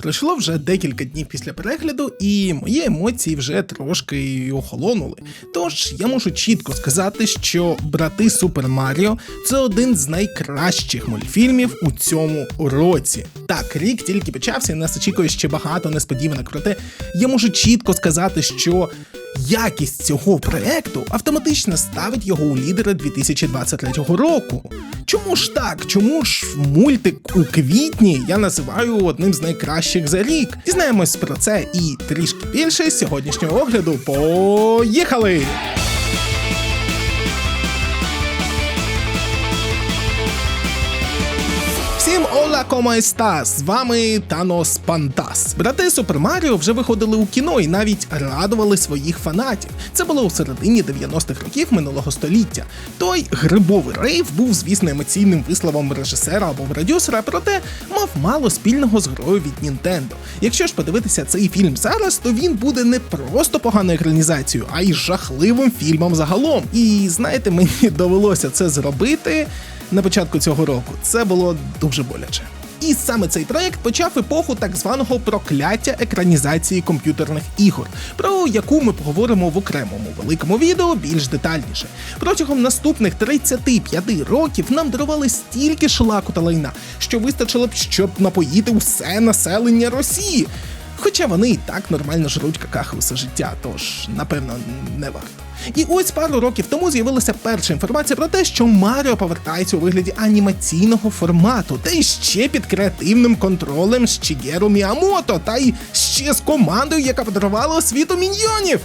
Пройшло вже декілька днів після перегляду, і мої емоції вже трошки охолонули. Тож я можу чітко сказати, що брати Супер Маріо це один з найкращих мультфільмів у цьому році. Так, рік тільки почався, і нас очікує ще багато несподіванок. Проте я можу чітко сказати, що якість цього проекту автоматично ставить його у лідери 2023 року. Чому ж так? Чому ж мультик у квітні я називаю одним з найкращих за рік? Дізнаємось про це і трішки більше з сьогоднішнього огляду. Поїхали! Ола комайста! З вами Танос Пантас. Брати Супер Маріо вже виходили у кіно і навіть радували своїх фанатів. Це було у середині 90-х років минулого століття. Той грибовий рейв був, звісно, емоційним висловом режисера або продюсера, проте мав мало спільного з грою від Нінтендо. Якщо ж подивитися цей фільм зараз, то він буде не просто поганою екранізацією, а й жахливим фільмом загалом. І знаєте, мені довелося це зробити на початку цього року. Це було дуже боляче. І саме цей проект почав епоху так званого прокляття екранізації комп'ютерних ігор, про яку ми поговоримо в окремому великому відео більш детальніше. Протягом наступних 35 років нам дарували стільки шлаку та лайна, що вистачило б, щоб напоїти усе населення Росії. Хоча вони і так нормально жруть какахи усе життя, тож напевно не варто. І ось пару років тому з'явилася перша інформація про те, що Маріо повертається у вигляді анімаційного формату, та й ще під креативним контролем з Чігеру Міамото, та й ще з командою, яка подарувала освіту міньйонів.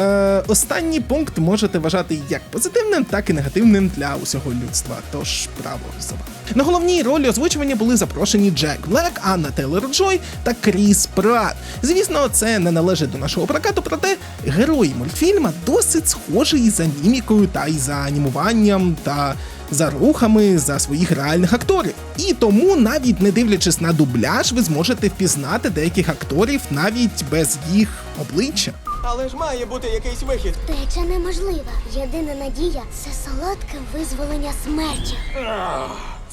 Е, останній пункт можете вважати як позитивним, так і негативним для усього людства. Тож право за вами. На головній ролі озвучування були запрошені Джек Блек, Анна Тейлор Джой та Кріс Пратт. Звісно, це не належить до нашого прокату, проте герої мультфільма досить схожі і за мімікою, та й за анімуванням та. За рухами за своїх реальних акторів, і тому, навіть не дивлячись на дубляж, ви зможете впізнати деяких акторів навіть без їх обличчя. Але ж має бути якийсь вихід. Теча неможлива. Єдина надія це солодке визволення смерті.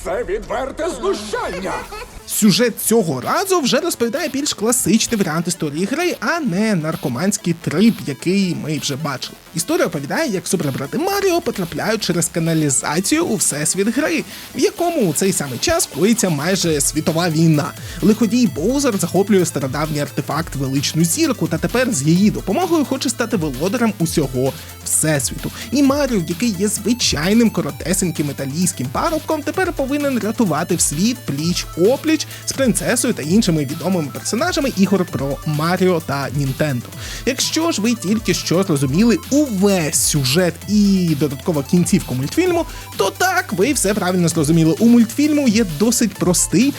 Це відверте знущання. Сюжет цього разу вже розповідає більш класичний варіант історії гри, а не наркоманський трип, який ми вже бачили. Історія оповідає, як супербрати Маріо потрапляють через каналізацію у всесвіт гри, в якому у цей самий час коїться майже світова війна. Лиходій Боузер захоплює стародавній артефакт величну зірку, та тепер з її допомогою хоче стати володарем усього всесвіту. І Маріо, який є звичайним коротесеньким італійським парубком, тепер повинен рятувати в світ пліч опліч з принцесою та іншими відомими персонажами ігор про Маріо та Нінтендо. Якщо ж ви тільки що зрозуміли увесь сюжет і додатково кінцівку мультфільму, то так ви все правильно зрозуміли. У мультфільму є досить простий.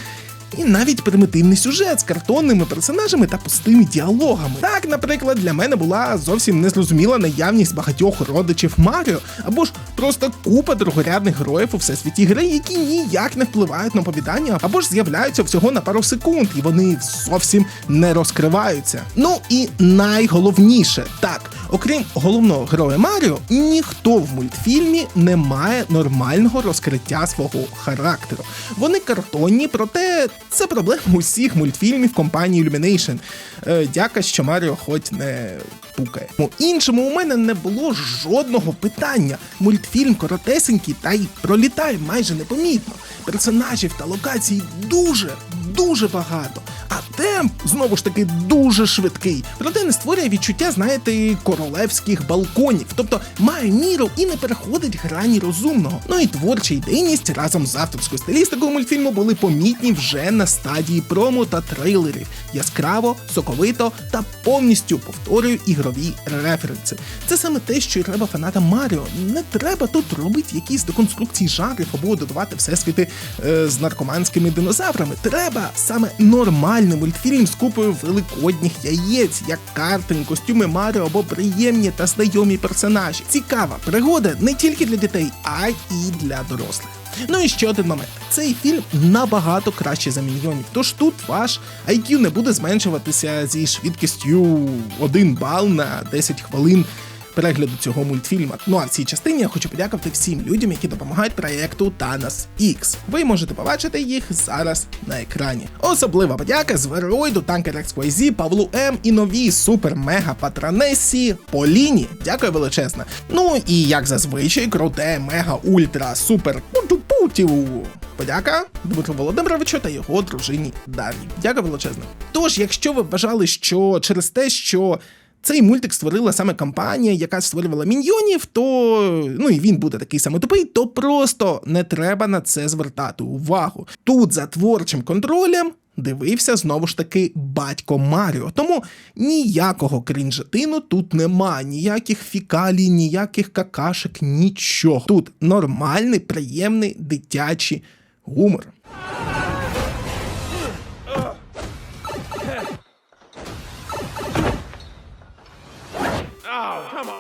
І навіть примітивний сюжет з картонними персонажами та пустими діалогами. Так, наприклад, для мене була зовсім незрозуміла наявність багатьох родичів Маріо, або ж просто купа другорядних героїв у всесвіті гри, які ніяк не впливають на оповідання, або ж з'являються всього на пару секунд, і вони зовсім не розкриваються. Ну і найголовніше, так, окрім головного героя Маріо, ніхто в мультфільмі не має нормального розкриття свого характеру. Вони картонні, проте це проблема усіх мультфільмів компанії Illumination. Е, дяка, що Маріо хоч не пукає. У іншому у мене не було жодного питання. Мультфільм коротесенький та й пролітає майже непомітно. Персонажів та локацій дуже, дуже багато. А темп знову ж таки дуже швидкий. Проте не створює відчуття, знаєте, королевських балконів, тобто має міру і не переходить грані розумного. Ну і творча ідейність разом з авторською стилістикою мультфільму були помітні вже на стадії промо та трейлерів. Яскраво, соковито та повністю повторюю ігрові референси. Це саме те, що й треба фанатам Маріо. Не треба тут робити якісь деконструкції жанрів або додавати всесвіти е, з наркоманськими динозаврами. Треба саме нормальний мультфільм з купою великодніх яєць, як картин, костюми Маріо або приємні та знайомі персонажі. Цікава пригода не тільки для дітей, а і для дорослих. Ну і ще один момент: цей фільм набагато краще за міньйонів. Тож тут ваш IQ не буде зменшуватися зі швидкістю 1 бал на 10 хвилин перегляду цього мультфільму. Ну а в цій частині я хочу подякувати всім людям, які допомагають проєкту Thanos X. Ви можете побачити їх зараз на екрані. Особлива подяка Звероїду, Танкер XYZ, Павлу М і новій супер мега патронесі Поліні. Дякую величезно. Ну і як зазвичай, круте, мега ультра супер путю-путю. Подяка Дмитру Володимировичу та його дружині Дар'ї. Дякую величезно. Тож, якщо ви вважали, що через те, що цей мультик створила саме компанія, яка створювала міньйонів, то ну і він буде такий самий тупий, то просто не треба на це звертати увагу. Тут за творчим контролем. Дивився знову ж таки батько Маріо. Тому ніякого крінжатину тут нема, ніяких фікалій, ніяких какашек, нічого. Тут нормальний, приємний дитячий гумор.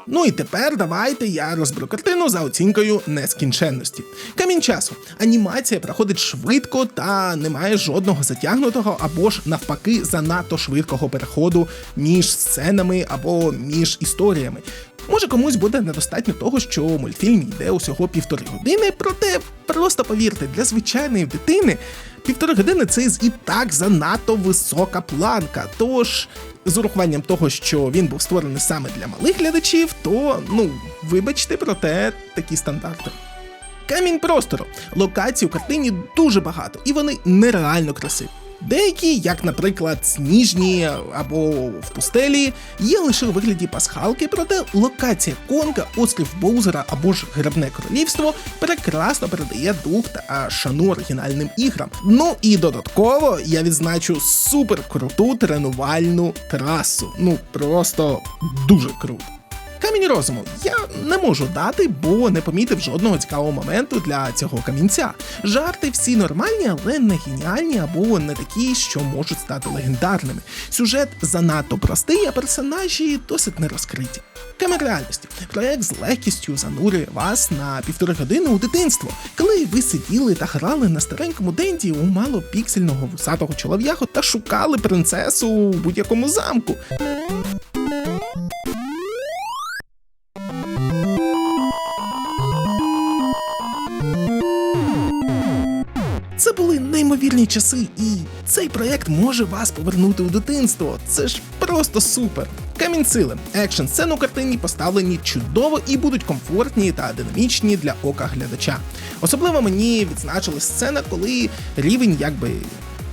Ну і тепер давайте я розберу картину за оцінкою нескінченності. Камінь часу. Анімація проходить швидко та немає жодного затягнутого або ж навпаки занадто швидкого переходу між сценами або між історіями. Може комусь буде недостатньо того, що мультфільм йде усього півтори години, проте просто повірте, для звичайної дитини півтори години це і так занадто висока планка. Тож з урахуванням того, що він був створений саме для малих глядачів, то ну вибачте, проте такі стандарти. Камінь простору. Локацій у картині дуже багато, і вони нереально красиві. Деякі, як, наприклад, сніжні або в пустелі, є лише у вигляді пасхалки, проте локація Конга, острів Боузера або ж Гребне королівство прекрасно передає дух та шану оригінальним іграм. Ну і додатково я відзначу супер круту тренувальну трасу. Ну просто дуже круто. Камінь розуму я не можу дати, бо не помітив жодного цікавого моменту для цього камінця. Жарти всі нормальні, але не геніальні або не такі, що можуть стати легендарними. Сюжет занадто простий, а персонажі досить не розкриті. Камер реальності. Проект з легкістю занурює вас на півтори години у дитинство, коли ви сиділи та грали на старенькому денді у малопіксельного вусатого чолов'яху та шукали принцесу у будь-якому замку. Часи, і цей проект може вас повернути у дитинство. Це ж просто супер. Камінь сили, екшн сцени у картині поставлені чудово і будуть комфортні та динамічні для ока глядача. Особливо мені відзначили сцена, коли рівень якби.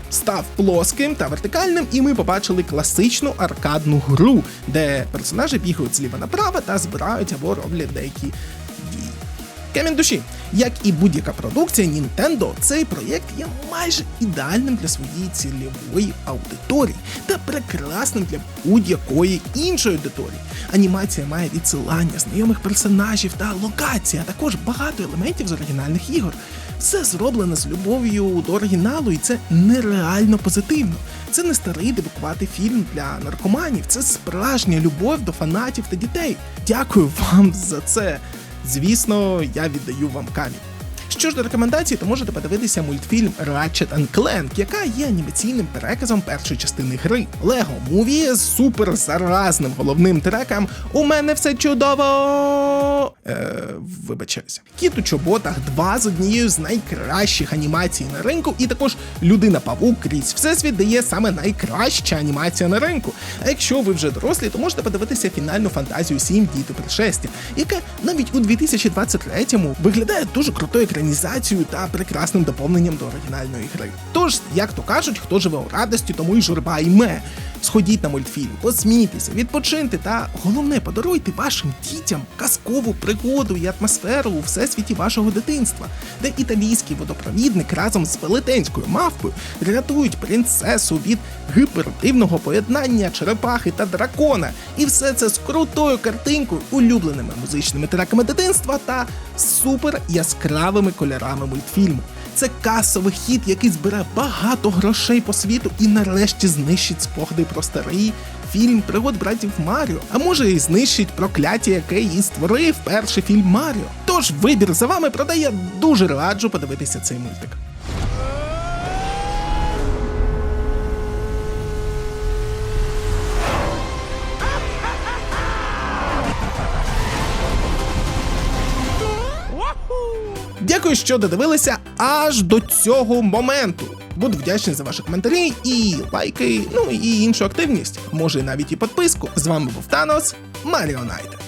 Став плоским та вертикальним, і ми побачили класичну аркадну гру, де персонажі бігають зліва направо та збирають або роблять деякі. Камінь душі, як і будь-яка продукція Nintendo, цей проєкт є майже ідеальним для своєї цільової аудиторії та прекрасним для будь-якої іншої аудиторії. Анімація має відсилання знайомих персонажів та локацій, а також багато елементів з оригінальних ігор. Все зроблено з любов'ю до оригіналу, і це нереально позитивно. Це не старий дивакуватий фільм для наркоманів, це справжня любов до фанатів та дітей. Дякую вам за це. Звісно, я віддаю вам камінь. Що ж до рекомендацій, то можете подивитися мультфільм Ratchet Clank, яка є анімаційним переказом першої частини гри. Лего Муві з супер заразним головним треком У мене все чудово. Е, вибачаюся. Кіт у чоботах 2 з однією з найкращих анімацій на ринку, і також людина павук крізь всесвіт дає саме найкраща анімація на ринку. А якщо ви вже дорослі, то можете подивитися фінальну фантазію 7 діти пришестя, яка навіть у 2023-му виглядає дуже крутою екранізацією та прекрасним доповненням до оригінальної гри. Тож, як то кажуть, хто живе у радості, тому й журба йме. Сходіть на мультфільм, посмійтеся, відпочиньте та головне подаруйте вашим дітям казкову пригоду і атмосферу у всесвіті вашого дитинства, де італійський водопровідник разом з велетенською мавпою рятують принцесу від гіпертивного поєднання черепахи та дракона. І все це з крутою картинкою, улюбленими музичними треками дитинства та супер яскравими кольорами мультфільму. Це касовий хід, який збере багато грошей по світу і нарешті знищить спогади про старий фільм пригод братів Маріо. А може і знищить прокляття, яке і створив перший фільм Маріо. Тож вибір за вами проте я дуже раджу подивитися цей мультик. Дякую, що додивилися аж до цього моменту. Буду вдячний за ваші коментарі і лайки, ну і іншу активність, може навіть і підписку. З вами був Танос, Маріонайте.